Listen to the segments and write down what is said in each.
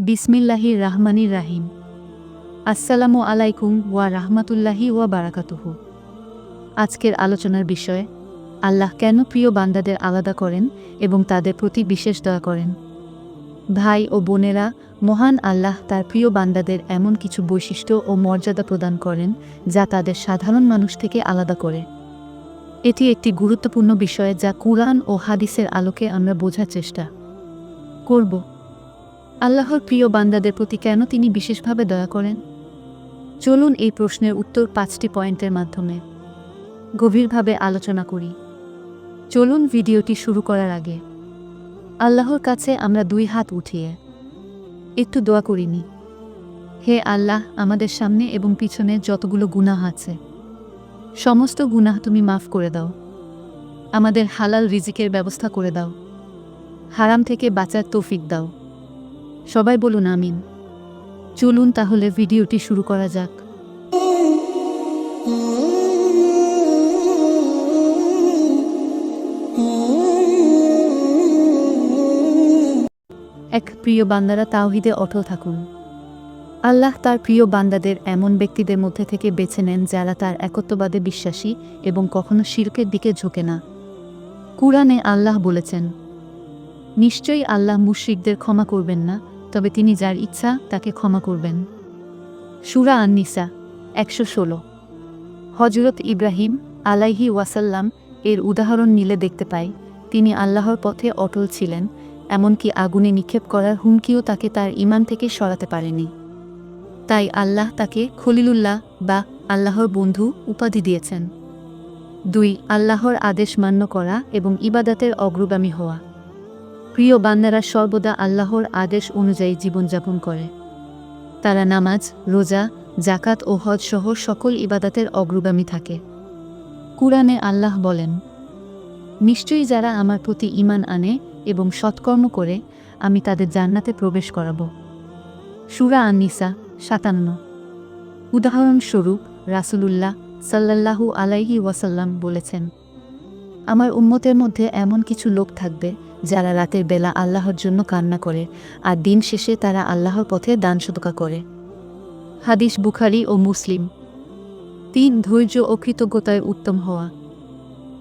বিসমিল্লাহির রাহমানির রাহিম। আসসালামু আলাইকুম ওয়া রাহমাতুল্লাহি ওয়া বারাকাতুহু। আজকের আলোচনার বিষয়, আল্লাহ কেন প্রিয় বান্দাদের আলাদা করেন এবং তাদের প্রতি বিশেষ দয়া করেন? ভাই ও বোনেরা, মহান আল্লাহ তার প্রিয় বান্দাদের এমন কিছু বৈশিষ্ট্য ও মর্যাদা প্রদান করেন যা তাদের সাধারণ মানুষ থেকে আলাদা করে। এটি একটি গুরুত্বপূর্ণ বিষয় যা কুরআন ও হাদিসের আলোকে আমরা বোঝার চেষ্টা করব। আল্লাহর প্রিয় বান্দাদের প্রতি কেন তিনি বিশেষভাবে দয়া করেন? চলুন এই প্রশ্নের উত্তর পাঁচটি পয়েন্টের মাধ্যমে গভীরভাবে আলোচনা করি। চলুন ভিডিওটি শুরু করার আগে আল্লাহর কাছে আমরা দুই হাত উঠিয়ে একটু দোয়া করিনি। হে আল্লাহ, আমাদের সামনে এবং পিছনে যতগুলো গুনাহ আছে, সমস্ত গুনাহ তুমি মাফ করে দাও। আমাদের হালাল রিজিকের ব্যবস্থা করে দাও। হারাম থেকে বাঁচার তৌফিক দাও। সবাই বলুন আমিন। চলুন তাহলে ভিডিওটি শুরু করা যাক। এক প্রিয় বান্দারা তাওহিদে অটল থাকুন। আল্লাহ তার প্রিয় বান্দাদের এমন ব্যক্তিদের মধ্যে থেকে বেছে নেন যারা তার একত্ববাদে বিশ্বাসী এবং কখনো শিরকের দিকে ঝোঁকে না। কুরআনে আল্লাহ বলেছেন, নিশ্চয়ই আল্লাহ মুশরিকদের ক্ষমা করবেন না তবে তিনি যার ইচ্ছা, তাকে ক্ষমা করবেন। সুরা আন্নিসা, একশো ষোলো। হজরত ইব্রাহিম আলাইহি ওয়াসাল্লাম এর উদাহরণ নিলে দেখতে পাই, তিনি আল্লাহর পথে অটল ছিলেন, এমনকি আগুনে নিক্ষেপ করার হুমকিও তাকে তার ইমান থেকে সরাতে পারেনি। তাই আল্লাহ তাকে খলিলুল্লাহ বা আল্লাহর বন্ধু উপাধি দিয়েছেন। দুই, আল্লাহর আদেশ মান্য করা এবং ইবাদাতের অগ্রগামী হওয়া। প্রিয় বান্দারা সর্বদা আল্লাহর আদেশ অনুযায়ী জীবনযাপন করে। তারা নামাজ, রোজা জাকাত ও হজ সহ সকল ইবাদাতের অগ্রগামী থাকে। কুরআনে আল্লাহ বলেন, নিশ্চয়ই যারা আমার প্রতি ইমান আনে এবং সৎকর্ম করে, আমি তাদের জান্নাতে প্রবেশ করাব। সুরা আন্নিসা, সাতান্ন। উদাহরণস্বরূপ, রাসূলুল্লাহ সাল্লাল্লাহু আলাইহি ওয়াসাল্লাম বলেছেন, আমার উম্মতের মধ্যে এমন কিছু লোক থাকবে যারা রাতের বেলা আল্লাহর জন্য কান্না করে, আর দিন শেষে তারা আল্লাহর পথে দান সদকা করে। হাদিস বুখারি ও মুসলিম। তিন, ধৈর্য ও কৃতজ্ঞতায় উত্তম হওয়া।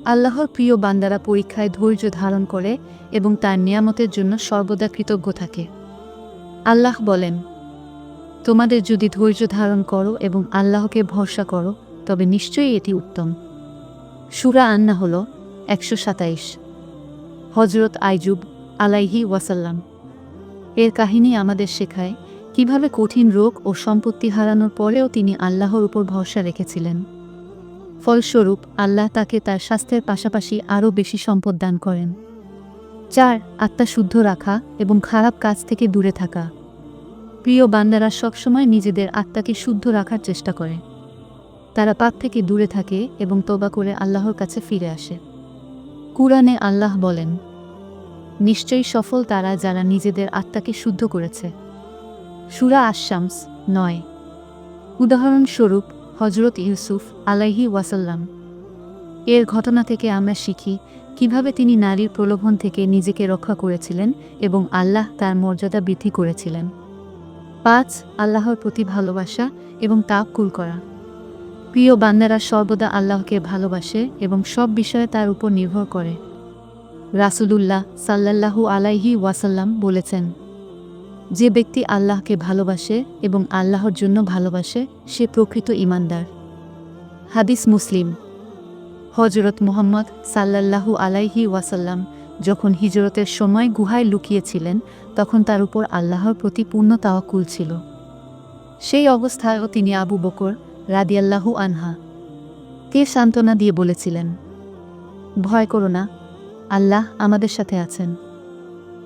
আল্লাহর প্রিয় বান্দারা পরীক্ষায় ধৈর্য ধারণ করে এবং তার নিয়ামতের জন্য সর্বদা কৃতজ্ঞ থাকে। আল্লাহ বলেন, তোমাদের যদি ধৈর্য ধারণ করো এবং আল্লাহকে ভরসা করো, তবে নিশ্চয়ই এটি উত্তম। সুরা আন্না হল একশো সাতাইশ। হজরত আইজুব আলাইহি ওয়াসাল্লাম। এর কাহিনী আমাদের শেখায় কীভাবে কঠিন রোগ ও সম্পত্তি হারানোর পরেও তিনি আল্লাহর উপর ভরসা রেখেছিলেন। ফলস্বরূপ, আল্লাহ তাকে তার স্বাস্থ্যের পাশাপাশি আরও বেশি সম্পদ দান করেন। চার, আত্মা শুদ্ধ রাখা এবং খারাপ কাজ থেকে দূরে থাকা। প্রিয় বান্দারা সবসময় নিজেদের আত্মাকে শুদ্ধ রাখার চেষ্টা করে। তারা পাপ থেকে দূরে থাকে এবং তোবা করে আল্লাহর কাছে ফিরে আসে। কুরআনে আল্লাহ বলেন, নিশ্চয়ই সফল তারা যারা নিজেদের আত্মাকে শুদ্ধ করেছে। সুরা আশামস নয়। উদাহরণস্বরূপ হজরত ইউসুফ আলাইহি ওয়াসাল্লাম, এর ঘটনা থেকে আমরা শিখি কীভাবে তিনি নারীর প্রলোভন থেকে নিজেকে রক্ষা করেছিলেন এবং আল্লাহ তার মর্যাদা বৃদ্ধি করেছিলেন। পাঁচ, আল্লাহর প্রতি ভালোবাসা এবং তাকুল করা। প্রিয় বান্দারা সর্বদা আল্লাহকে ভালোবাসে এবং সব বিষয়ে তার উপর নির্ভর করে। রাসূলুল্লাহ সাল্লাল্লাহু আলাইহি ওয়াসাল্লাম বলেছেন, যে ব্যক্তি আল্লাহকে ভালোবাসে এবং আল্লাহর জন্য ভালোবাসে, সে প্রকৃত ইমানদার হাদিস মুসলিম। হজরত মোহাম্মদ সাল্লাল্লাহু আলাইহি ওয়াসাল্লাম যখন হিজরতের সময় গুহায় লুকিয়েছিলেন, তখন তার উপর আল্লাহর প্রতি পূর্ণ তাওয়াক্কুল ছিল। সেই অবস্থায়ও তিনি আবু বকর রাদিয়াল্লাহু আনহা। কে সান্ত্বনা দিয়ে বলেছিলেন, ভয় করো না, আল্লাহ আমাদের সাথে আছেন।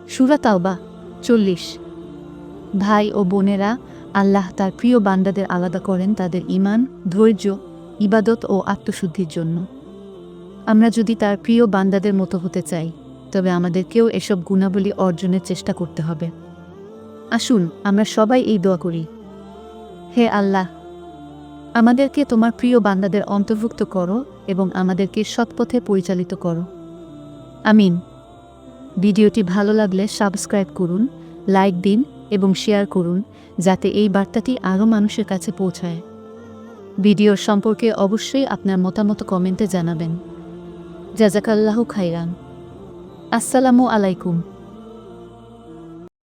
সুরা তাওবা, চল্লিশ। ভাই ও বোনেরা আল্লাহ তার প্রিয় বান্দাদের আলাদা করেন তাদের ইমান ধৈর্য, ইবাদত ও আত্মশুদ্ধির জন্য। আমরা যদি তার প্রিয় বান্দাদের মতো হতে চাই, তবে আমাদেরকেও এসব গুণাবলী অর্জনের চেষ্টা করতে হবে। আসুন, আমরা সবাই এই দোয়া করি। হে আল্লাহ আমাদেরকে তোমার প্রিয় বান্দাদের অন্তর্ভুক্ত করো এবং আমাদেরকে সৎপথে পরিচালিত করো। আমিন। ভিডিওটি ভালো লাগলে সাবস্ক্রাইব করুন, লাইক দিন এবং শেয়ার করুন, যাতে এই বার্তাটি আরও মানুষের কাছে পৌঁছায়। ভিডিওর সম্পর্কে অবশ্যই আপনার মতামত কমেন্টে জানাবেন। জাজাকাল্লাহ খাইরান আসসালামু আলাইকুম।